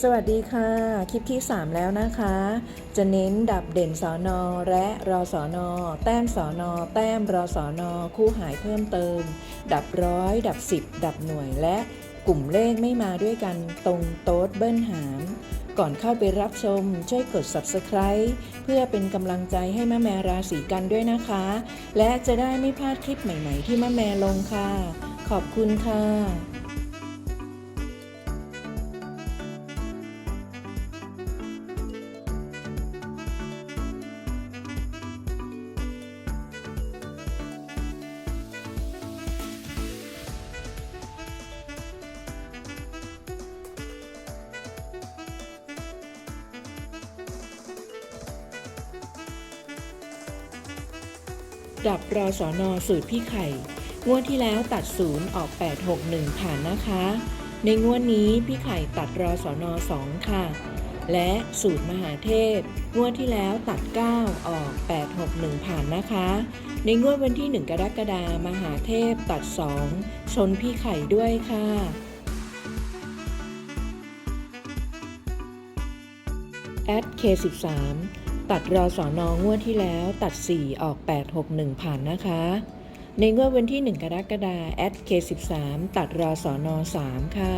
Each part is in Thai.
สวัสดีค่ะ คลิปที่ 3 แล้วนะคะ จะเน้นดับเด่นสอนอและรอสอนอแต้มสอนอแต้มรอสอนอคู่หายเพิ่มเติม ดับร้อย ดับ 10 ดับหน่วยและกลุ่มเลขไม่มาด้วยกันตรงโต๊ดเบิ้ลหารก่อนเข้าไปรับชม ช่วยกด subscribe เพื่อเป็นกำลังใจให้แม่แมราศีกันด้วยนะคะ และจะได้ไม่พลาดคลิปใหม่ ๆ ที่แม่แมลงค่ะ ขอบคุณค่ะ ดับรอสอนอสูตรพี่ไข่ งวดที่แล้วตัดศูนย์ออก 861 ผ่านนะคะ ในงวดนี้พี่ไข่ตัดรอสอนอ2ค่ะ และสูตรมหาเทพ งวดที่แล้วตัด 9 ออก 861 ผ่านนะคะ ในงวดวันที่ 1 กรกฎาคมมหาเทพตัด 2 ชนพี่ไข่ด้วยค่ะแอด K13 ตัดรอสอนองวดที่แล้วตัด 4 ออก 861 ผ่านนะคะ ในงวดวันที่ 1 กรกฎาคมแอด K13 ตัดรอสอนอ3ค่ะ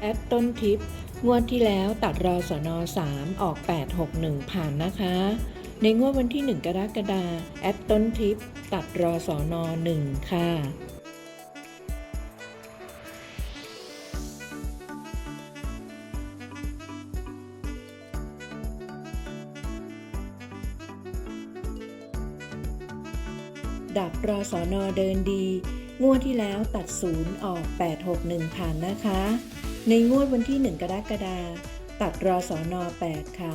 แอดต้นทิป งวดที่แล้วตัดรอสอนอ3ออก 861 ผ่านนะคะ ในงวดวันที่ 1 กรกฎาคมแอดต้นทิป ตัดรอสอนอ1ค่ะดับรอสอนอเดินดี งวดที่แล้วตัดศูนย์ออก 861ผ่านนะคะ ในงวดวันที่ 1 กรกฎาคมตัดรอสอนอ8ค่ะ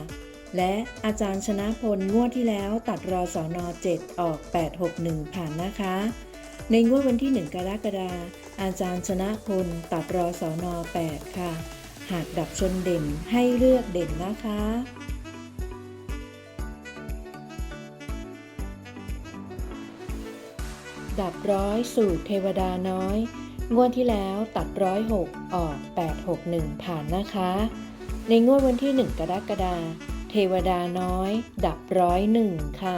และอาจารย์ชนะพลงวดที่แล้วตัดรอสอนอ7ออก 861 ผ่านนะคะ ในงวดวันที่ 1 กรกฎาคมอาจารย์ชนะพลตัดรอสอนอ8ค่ะ หากดับชนเด่นให้เลือกเด่นนะคะดับร้อยสูตรเทวดาน้อย งวดที่แล้วตัดร้อยหกออก 861 ผ่านนะคะ ในงวดวันที่ 1 กรกฎาคมเทวดาน้อย ดับร้อยหนึ่งค่ะ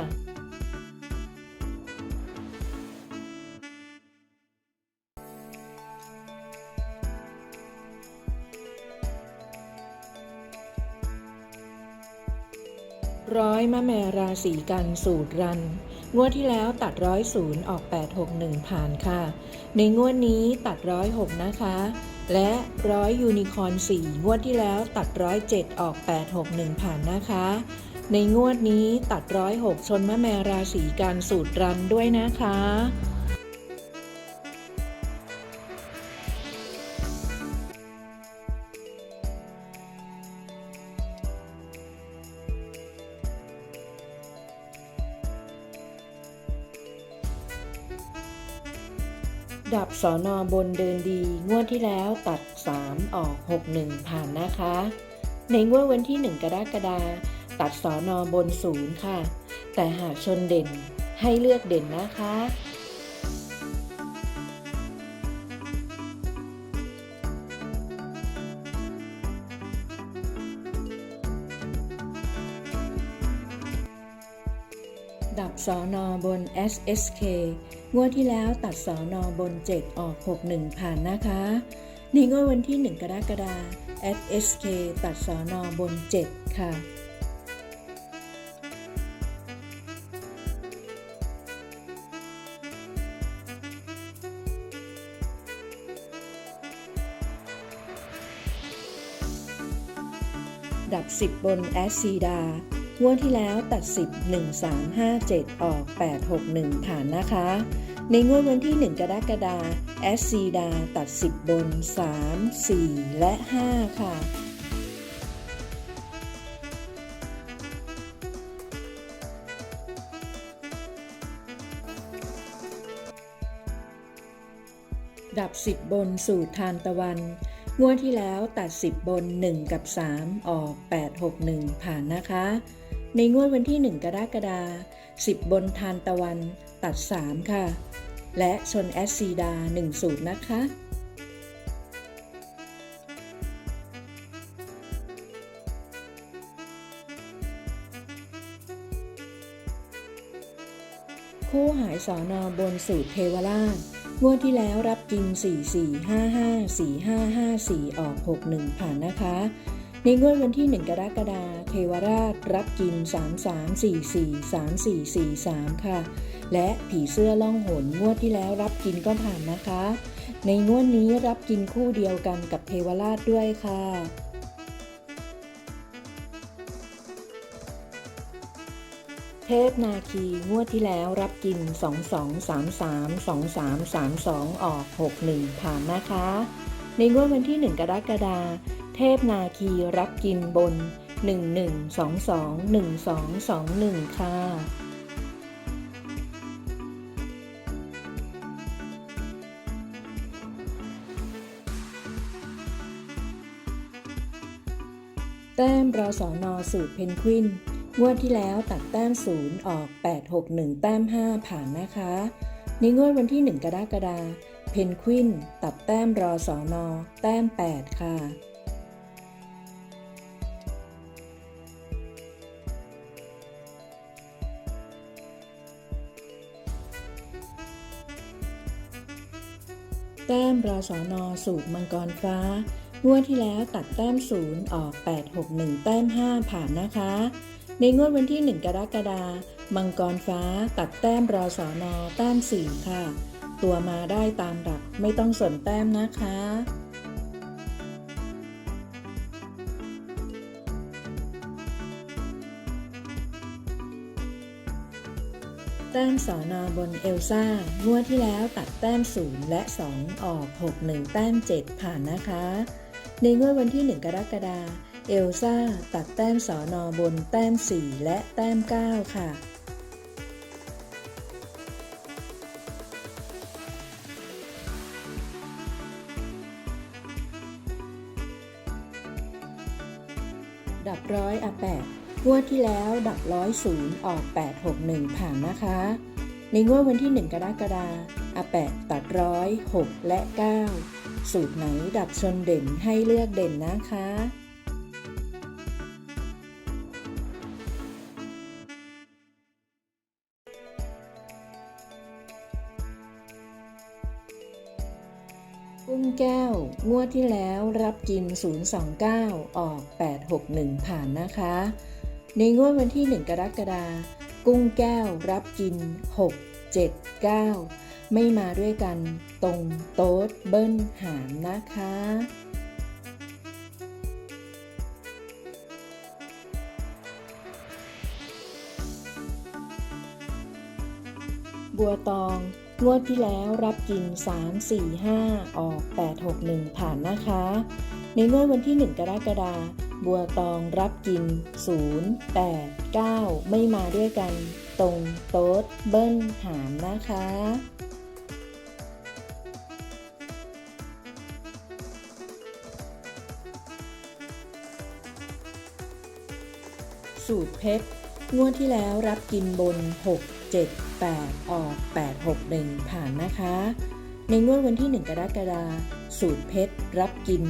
ร้อยมะแมราศีกันสูตรรัน งวดที่แล้วตัดร้อยศูนย์ออก 861 ผ่านค่ะ ในงวดนี้ตัดร้อยหกนะคะ และร้อยยูนิคอร์นสี่งวดที่แล้วตัดร้อยเจ็ดออก 861 ผ่านนะคะ ในงวดนี้ตัดร้อยหกชนมะแมราศีการสูตรรันด้วยนะคะ ดับสอนอบนเดินดี งวดที่แล้วตัด 3 ออก 61 ผ่านนะคะ ในงวดวันที่ 1 กรกฎาคมตัดสอนอบนศูนย์ค่ะ แต่หากชนเด่นให้เลือกเด่นนะคะ ดับสอนอบน SSK งวดที่แล้วตัดสอนอบน7ออก 61 ผ่านนะคะ ในงวดวันที่ 1 กรกฎาคม SSK ตัดสอนอบน 7 ค่ะดับ 10 บนแอสซีดา งวดที่แล้วตัด 10 1 3 5 7 ออก 861 ผ่านนะคะ ในงวดวันที่ 1 กรกฎาแอสซีดาตัด 10 บน 3 4 และ 5 ค่ะดับ 10 บนสูตรทานตะวัน งวดที่แล้วตัด 10 บน 1 กับ 3 ออก 861 ผ่านนะคะ ในงวดวันที่ 1 กรกฎาคม10 บนทานตะวันตัด 3 ค่ะ และชนแอสซีดา1สูตรนะคะ คู่หายสอนอบนสูตรเทวราชงวดที่แล้วรับกิน4 4 5 5 4 5 5 4 ออก 61 ผ่านนะคะ ในงวดวันที่ 1 กรกฎาคมเทวราชรับกิน 3 3 4 4 3 4 4 3 ค่ะ และผีเสื้อล่องหนงวดที่แล้วรับกินก็ผ่านนะคะ ในงวดนี้รับกินคู่เดียวกันกับเทวราชด้วยค่ะเทพนาคีงวดที่แล้วรับกิน 2 2 3 3 2 3 3 2 ออก 6 1 ผ่านนะคะ ในงวดวันที่ 1 กรกฎาคม เทพนาคีรับกินบน 1 1 2 2 1 2 2 1 ค่ะ แต้มรอสอนอสูตรเพนกวินงวดที่แล้วตัดแต้มศูนย์ออก 861 แต้ม 5 ผ่านนะคะ ในงวดวันที่ 1 กรกฎาคมเพนกวิน ตัดแต้มรอสอนอแต้ม 8 ค่ะ แต้มรอสอนอสูตรมังกรฟ้างวดที่แล้วตัดแต้มศูนย์ออก 861 แต้ม 5 ผ่านนะคะ ในงวดวันที่ 1 กรกฎาคมมังกรฟ้าตัดแต้มรอสอนอแต้ม 4 ค่ะ ตัวมาได้ตามหลักไม่ต้องสนแต้มนะคะ แต้มสอนอบนเอลซ่างวดที่แล้วตัดแต้ม 0 และ 2 ออก 6 1 แต้ม 7 ผ่านนะคะ ในงวดวันที่ 1 กรกฎาคมเอลซ่าตัดแต้มสอนอบนแต้ม 4 และแต้ม 9 ค่ะดับร้อยอะแปด งวดที่แล้วดับร้อยศูนย์ออก 861 ผ่านนะคะ ในงวดวันที่ 1 กรกฎาคมอาแปดตัดร้อย6และ 9 สูตรไหนดับชนเด่นให้เลือกเด่นนะคะ กุ้งแก้ว งวดที่แล้วรับกิน 029 ออก 861 ผ่านนะคะ ในงวดวันที่ 1 กรกฎาคมกุ้งแก้วรับกิน 6 7 9 ไม่มาด้วยกัน ตรงโต๊ดเบิ้ลหามนะคะ บัวตองงวดที่แล้วรับกิน 3 4 5 ออก 861 ผ่านนะคะ ในงวดวันที่ 1 กรกฎาคมบัวตองรับกิน 0 8 9 ไม่มาด้วยกัน ตรงโต๊ดเบิ้ลหามนะคะ สูตรเพชรงวดที่แล้วรับกินบน 6 7 8 ออก 861 ผ่านนะคะ ในงวดวันที่ 1 กรกฎาคมสูตรเพชรรับกิน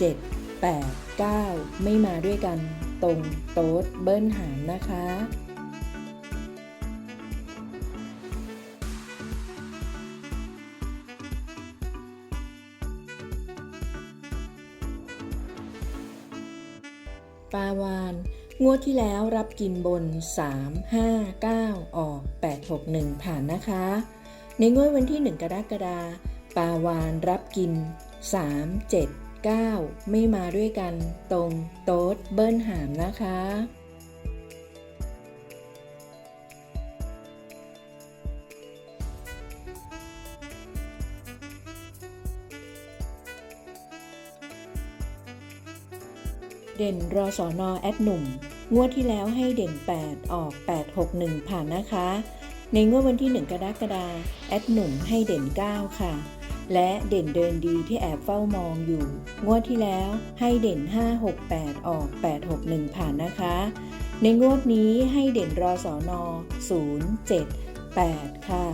7 8 9 ไม่มาด้วยกัน ตรงโต๊ดเบิ้ลหามนะคะปลาวานงวดที่แล้วรับกินบน 3 5 9 ออก 861 ผ่านนะคะ ในงวดวันที่ 1 กรกฎาคมปลาวานรับกิน 3 7 9 ไม่มาด้วยกันตรงโต๊ดเบิ้ลหามนะคะ เด่นรอสอนอแอดหนุ่ม งวดที่แล้วให้เด่น 8 ออก 861 ผ่านนะคะ ในงวดวันที่ 1 กรกฎาคมแอดหนุ่มให้เด่น 9 ค่ะ และเด่นเดินดีที่แอบเฝ้ามองอยู่ งวดที่แล้วให้เด่น 568 ออก 861 ผ่านนะคะ ในงวดนี้ให้เด่นรอสอนอ0 7 8 ค่ะ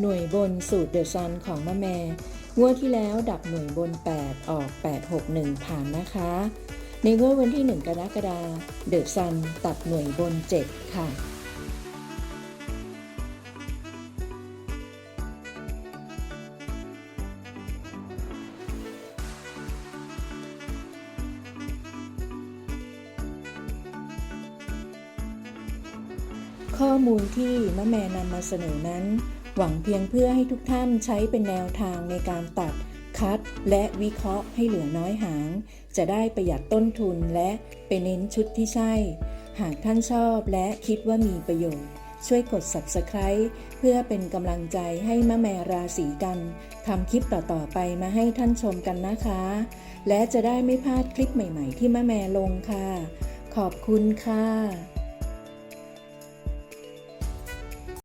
หน่วยบนสูตรเดอะซันของมะแม่ งวดที่แล้วดับหน่วยบน 8 ออก 861 ผ่านนะคะ ในงวดวันที่ 1 กรกฎาเดอะซันตัดหน่วยบน 7 ค่ะ ข้อมูลที่มะแม่นำมาเสนอนั้น หวังเพียงเพื่อให้ทุกท่านใช้เป็นแนวทางในการตัดคัดและวิเคราะห์ให้เหลือน้อยหาง จะได้ประหยัดต้นทุนและไปเน้นชุดที่ใช่ หากท่านชอบและคิดว่ามีประโยชน์ ช่วยกด Subscribe เพื่อเป็นกำลังใจให้มะแมราศีกันทำคลิปต่อๆไปมาให้ท่านชมกันนะคะ และจะได้ไม่พลาดคลิปใหม่ๆที่มะแมลงค่ะ ขอบคุณค่ะ